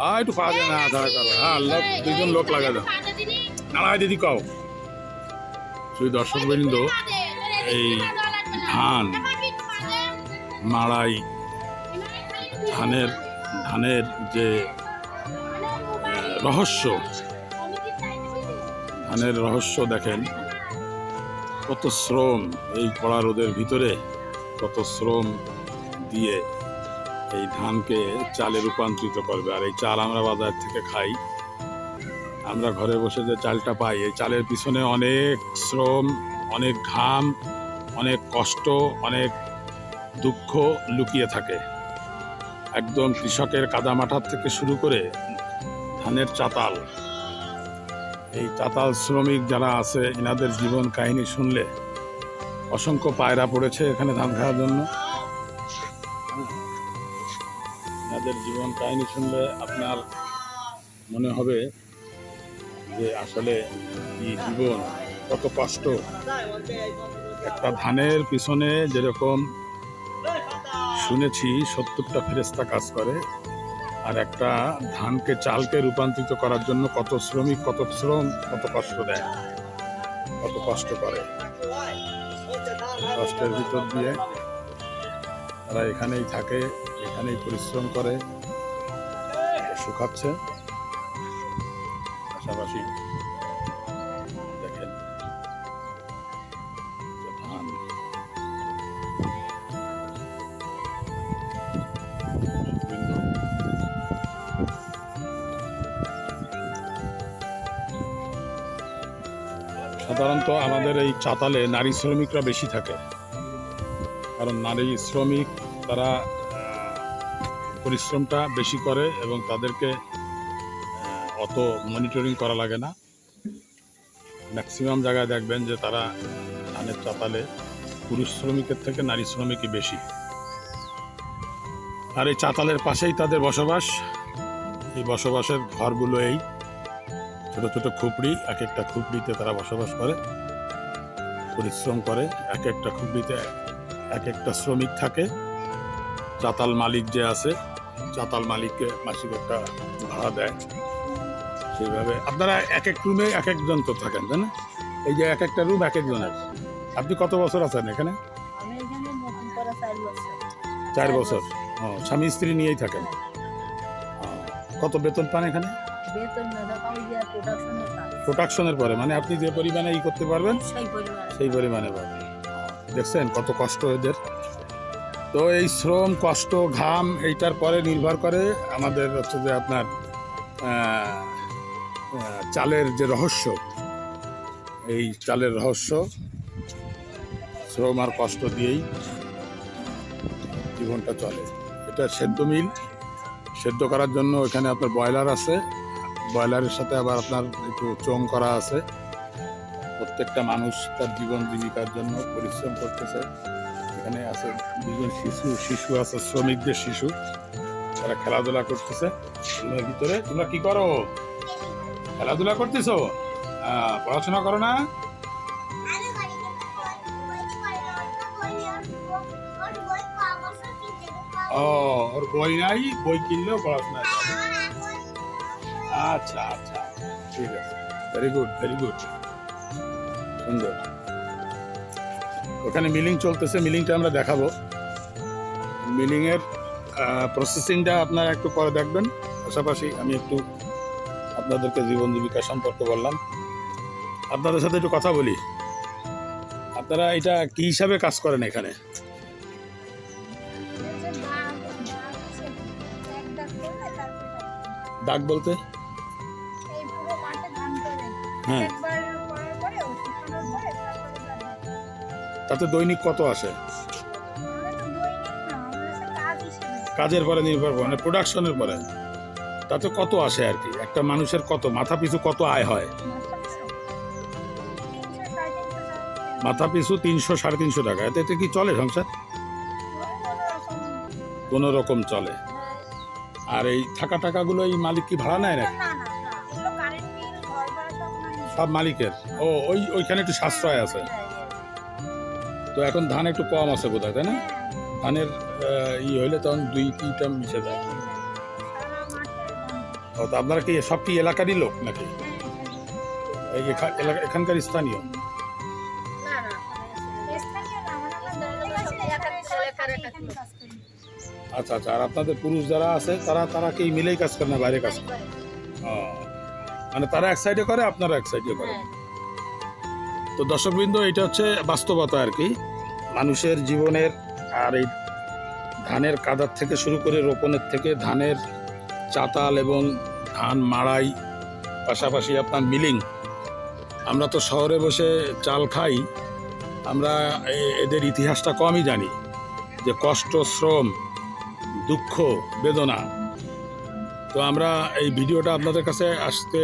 হ্যাঁ একটু পা দিয়ে না ধারা করো হ্যাঁ লোক দুজন লোক লাগা দাও। নাড়াই দিদি। কও। শুধু দর্শক বৃন্দ এই ধান মাড়াই ধানের ধানের যে রহস্য ধানের রহস্য দেখেন। কত শ্রম এই কড়া রোদের ভিতরে কত শ্রম দিয়ে এই ধানকে চালে রূপান্তরিত করবে। আর এই চাল আমরা বাজার থেকে খাই। আমরা ঘরে বসে যে চালটা পাই, এই চালের পিছনে অনেক শ্রম, অনেক ঘাম, অনেক কষ্ট, অনেক দুঃখ লুকিয়ে থাকে। একদম কৃষকের কাদামাঠার থেকে শুরু করে ধানের চাতাল। এই চাতাল শ্রমিক যারা আছে, এনাদের জীবন কাহিনী শুনলে অসংখ্য পায়রা পড়েছে এখানে ধান খাওয়ার জন্য। এনাদের জীবন কাহিনী শুনলে আপনার মনে হবে যে আসলে এই জীবন, কত কষ্ট। একটা ধানের পিছনে যেরকম শুনেছি, সত্তরটা ফেরেস্তা কাজ করে, আর একটা ধানকে চালকে রূপান্তরিত করার জন্য কত শ্রমিক, কত শ্রম, কত কষ্ট দেয়, কত কষ্ট করে। কষ্টের ভিতর দিয়ে তারা এখানেই থাকে, এখানেই পরিশ্রম করে শুকাচ্ছে পাশাপাশি দেখেন সাধারণত আমাদের এই চাতালে নারী শ্রমিকরা বেশি থাকে। কারণ নারী শ্রমিক, তারা পরিশ্রমটা বেশি করে এবং তাদেরকে অত মনিটরিং করা লাগে না। ম্যাক্সিমাম জায়গায় দেখবেন যে তারা, ধানের চাতালে পুরুষ শ্রমিকের থেকে নারী শ্রমিকই বেশি। আর এই চাতালের পাশেই তাদের বসবাস। এই বসবাসের ঘরগুলো এই ছোট ছোট খুপড়ি, এক একটা খুপড়িতে তারা বসবাস করে, পরিশ্রম করে, এক একটা খুপড়িতে এক একটা শ্রমিক থাকে। চাতাল মালিক যে আছে চাতাল মালিককে মাসিক একটা ভাড়া দেয়। সেইভাবে আপনারা এক এক রুমে এক একজন তো থাকেন তাই না? এই যে এক একটা রুম এক একজনের। আপনি কত বছর আছেন এখানে? চার বছর। ও স্বামী স্ত্রী নিয়েই থাকেন? কত বেতন পান এখানে? প্রোডাকশনের পরে মানে আপনি যে পরিমাণে ই করতে পারবেন সেই পরিমাণে পাবেন। দেখছেন কত কষ্ট এদের? তো এই শ্রম, কষ্ট, ঘাম এইটার পরে নির্ভর করে আমাদের হচ্ছে যে আপনার চালের যে রহস্য, এই চালের রহস্য, শ্রম আর কষ্ট দিয়েই জীবনটা চলে। এটা সেদ্ধ মিল। সেদ্ধ করার জন্য এখানে আপনার ব্রয়লার আছে। ব্রয়লারের সাথে আবার আপনার একটু চোং করা আছে। প্রত্যেকটা মানুষ তার জীবন জীবিকার জন্য পরিশ্রম করতেছে। এখানে আছে দুজন শিশু শিশু আছে শ্রমিকদের শিশু। তারা খেলাধুলা করতেছে। রুমের ভিতরে, তোমরা কি করো? খেলাধুলা করতেছো? পড়াশোনা করো না? ও, ওর বই নাই? বই কিনলেও পড়াশোনা আচ্ছা আচ্ছা ঠিক আছে। ভেরি গুড ভেরি গুড সুন্দর। ওখানে মিলিং চলতেছে মিলিংটা আমরা দেখাবো। মিলিংয়ের প্রসেসিংটা আপনারা একটু পরে দেখবেন। পাশাপাশি আমি একটু আপনাদেরকে জীবন জীবিকা সম্পর্কে বললাম। আপনাদের সাথে একটু কথা বলি। আপনারা এটা কি হিসাবে কাজ করেন এখানে? ডাক বলতে? হ্যাঁ। তাতে দৈনিক কত আসে? কাজের পরে নির্ভর করে মানে প্রোডাকশনের পরে। তাতে কত আসে আর কি? একটা মানুষের কত মাথা পিছু কত আয় হয়? মাথা পিছু তিনশো সাড়ে তিনশো টাকা। এতে এতে কি চলে সংসার? কোনো রকম চলে। আর এই থাকা টাকাগুলো এই মালিক কি ভাড়া নেয় নাকি? সব মালিকের। ও ওই ওইখানে একটু সাশ্রয় আছে। তো এখন ধান একটু কম আছে বোধ হয় তাই না? ধানের ই হইলে তখন দুই তিনটা মিশে যায়। ও তো আপনারা কি সব কি এলাকারই লোক নাকি? এখানকার স্থানীয়। আচ্ছা আচ্ছা আর আপনাদের পুরুষ যারা আছে তারা তারা কি মিলেই কাজ করে না বাইরে কাজ করে? মানে তারা এক সাইডে করে আপনারা এক সাইডে করেন হ্যাঁ, তো দর্শকবৃন্দ, এটা হচ্ছে বাস্তবতা আর কি। মানুষের জীবনের আর এই ধানের কাদার থেকে শুরু করে রোপণের থেকে ধানের চাতাল এবং ধান মাড়াই, পাশাপাশি আপনার মিলিং। আমরা তো শহরে বসে চাল খাই, আমরা এদের ইতিহাসটা কমই জানি যে কষ্ট, শ্রম, দুঃখ, বেদনা। তো আমরা এই ভিডিওটা আপনাদের কাছে আসতে,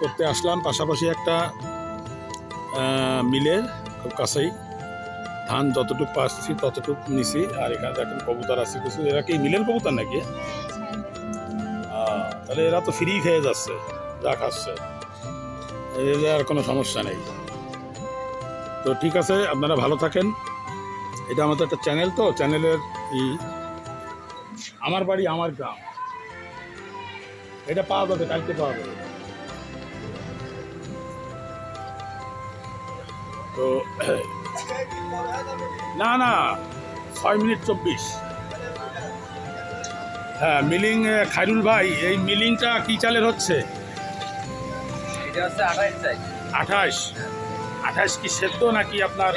করতে আসলাম, পাশাপাশি একটা মিলের খুব কাছেই। ধান যতটুকু পাচ্ছি, ততটুকু নিছি। আর এখানে দেখেন কবুতর আছে কিছু। এরা কি মিলের কবুতর নাকি? তাহলে এরা তো ফ্রি খেয়ে যাচ্ছে, যা খাচ্ছে। এদের আর কোনো সমস্যা নেই। তো ঠিক আছে, আপনারা ভালো থাকেন। এটা আমাদের একটা চ্যানেল তো চ্যানেলের ই আমার বাড়ি, আমার গ্রাম। এটা পাওয়া যাবে, কালকে পাওয়া যাবে। তো না না ছয় মিনিট চব্বিশ। হ্যাঁ মিলিং খাইরুল ভাই এই মিলিংটা কি চালের হচ্ছে? আঠাশ আঠাশ কি সেদ্ধ নাকি আপনার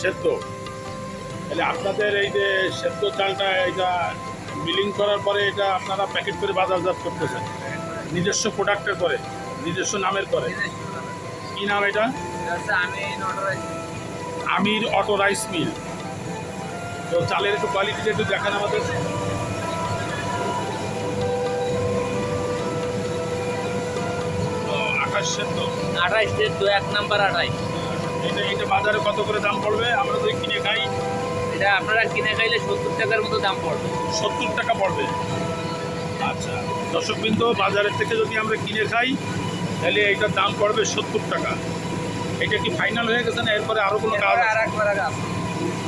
সেদ্ধ তাহলে আপনাদের এই যে সেদ্ধ চালটা এটা মিলিং করার পরে এটা আপনারা প্যাকেট করে বাজারজাত করতেছেন। নিজস্ব প্রোডাক্টের করে নিজস্ব নামের করে কি নাম এটা? Aamir auto rice mill. তো চালের একটু কোয়ালিটিটা একটু দেখান আমাদের। ও, আঠাশ সেদ্ধ। এক নাম্বার এটা এটা বাজারে কত করে দাম পড়বে? আমরা কিনে খাই। এটা আপনারা কিনে খাইলে সত্তর টাকার মতো দাম পড়বে। সত্তর টাকা পড়বে। আচ্ছা দর্শকবৃন্দ বাজারের থেকে যদি আমরা কিনে খাই তাহলে এটার দাম পড়বে সত্তর টাকা। এটা কি ফাইনাল হয়ে গেছে না এরপরে আরও কোনো কাজ আর একবার।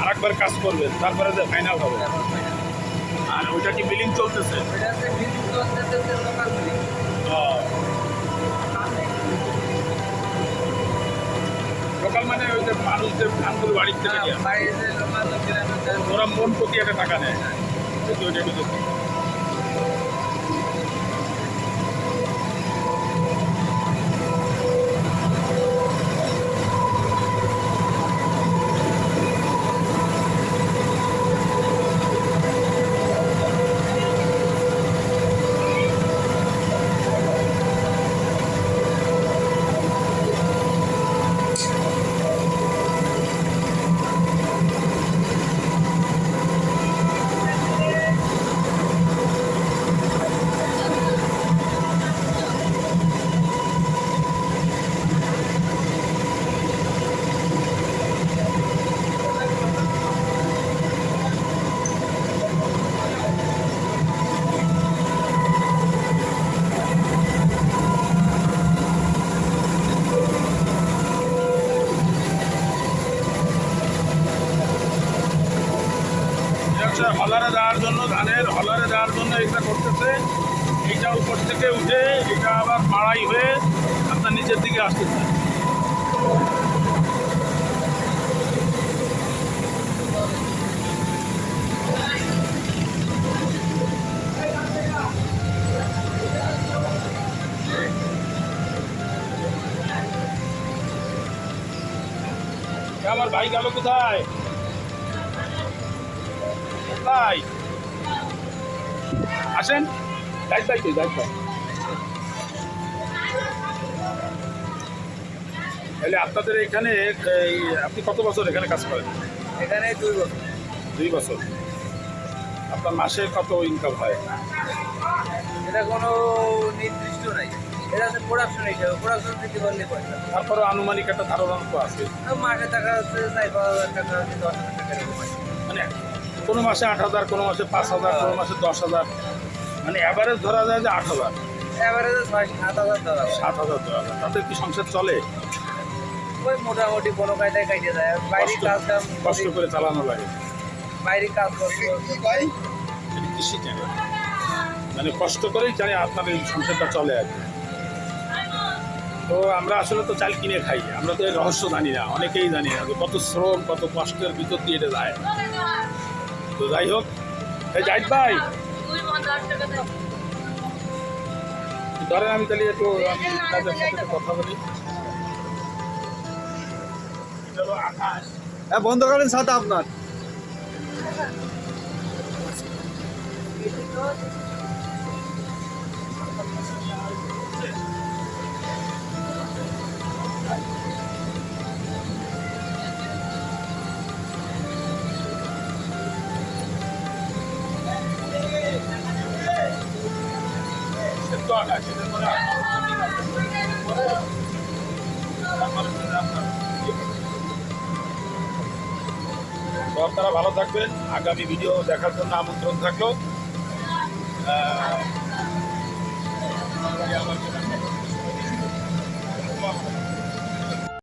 আর কাজ। করবে তারপরে যে ফাইনাল হবে। আর ওইটা কি বিলিং চলতেছে? লোকাল মানে ওই যে মানুষ যে ধানগুলো বাড়ির থেকে হ্যাঁ, ওরা মন প্রতি একটা টাকা নেয়। দেখি ওইটা একটু হচ্ছে হলারে দেওয়ার জন্য ধানের হলারে দেওয়ার জন্য এটা করতেছে, এইটা উপর থেকে উঠে এটা আবার মাড়াই হয়ে আপনার নিচের দিকে আসতেছে। আমার ভাই গেল কোথায়? ভাই আসেন। তাহলে আপনাদের এখানে আপনি কত বছর এখানে কাজ করেন? এখানে দুই বছর। দুই বছর। আপনার মাসে কত ইনকাম হয়? এটা কোনো নির্দিষ্ট নাই। এটা হচ্ছে প্রোডাকশন হিসেবে প্রোডাকশন থেকে বললে পয়সা তারপরে আনুমানিক একটা ধারণা আছে। মাসে টাকা হচ্ছে চার টাকা দশ হাজার টাকা মানে কোনো মাসে আট হাজার কোনো মাসে পাঁচ হাজার কোনো মাসে দশ হাজার। মানে অ্যাভারেজ ধরা যায় যে আট হাজার। এবারে ছয় সাত হাজার ধরা সাত হাজার ধরা তাতে কি সংসার চলে? ওই মোটামুটি কোনো কায়দায় কাটিয়ে যায়। আর বাইরে কষ্ট- কাজ কাম কষ্ট করে চালানো লাগে। বাইরে কাজ করতে কৃষি চ্যানেল মানে কষ্ট করেই জানি আপনার এই সংসারটা চলে আর কি। তো আমরা আসলে তো চাল কিনে খাই। আমরা তো এর রহস্য জানি না। অনেকেই জানি না যে কত শ্রম কত কষ্টের ভিতর দিয়ে এটা যায়। তো যাই হোক জাহিদ ভাই। ধরেন আমি তাহলে একটু সাথে কথা বলি বন্ধ করেন ছাতা আপনার সেদ্ধ আকাশ আপনারা ভালো থাকবেন। আগামী ভিডিও দেখার জন্য আমন্ত্রণ থাকল।